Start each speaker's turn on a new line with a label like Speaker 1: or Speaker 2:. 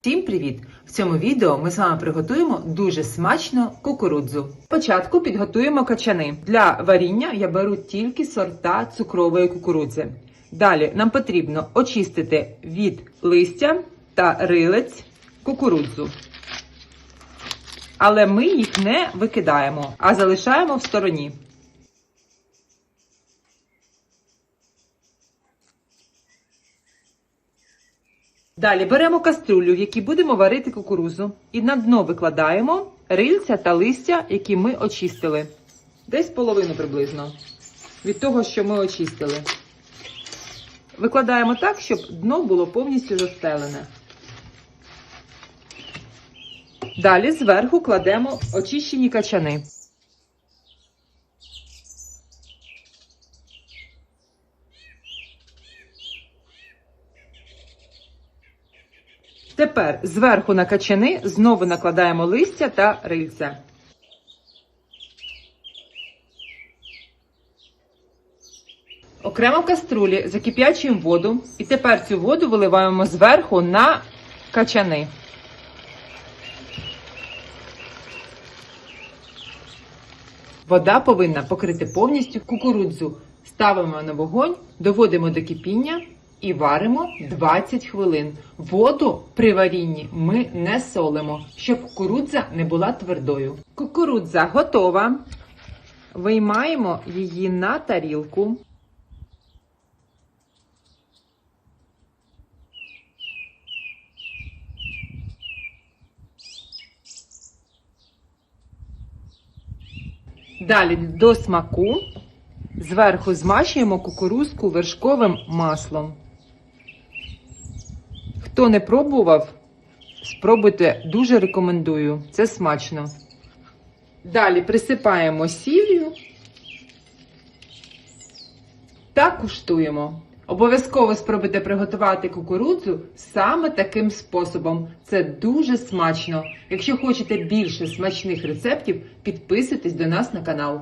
Speaker 1: Всім привіт! В цьому відео ми з вами приготуємо дуже смачно кукурудзу. Спочатку підготуємо качани. Для варіння я беру тільки сорта цукрової кукурудзи. Далі нам потрібно очистити від листя та рилець кукурудзу. Але ми їх не викидаємо, а залишаємо в стороні. Далі беремо каструлю, в якій будемо варити кукурузу, і на дно викладаємо рильця та листя, які ми очистили. Десь половину приблизно від того, що ми очистили. Викладаємо так, щоб дно було повністю застелене. Далі зверху кладемо очищені качани. Тепер зверху на качани знову накладаємо листя та рильця. Окремо в каструлі закип'ячуємо воду і тепер цю воду виливаємо зверху на качани. Вода повинна покрити повністю кукурудзу. Ставимо на вогонь, доводимо до кипіння і варимо 20 хвилин. Воду при варінні ми не солимо, щоб кукурудза не була твердою. Кукурудза готова. Виймаємо її на тарілку. Далі до смаку зверху змащуємо кукурузку вершковим маслом. Хто не пробував, спробуйте, дуже рекомендую. Це смачно. Далі присипаємо сіллю та куштуємо. Обов'язково спробуйте приготувати кукурудзу саме таким способом. Це дуже смачно. Якщо хочете більше смачних рецептів, підписуйтесь до нас на канал.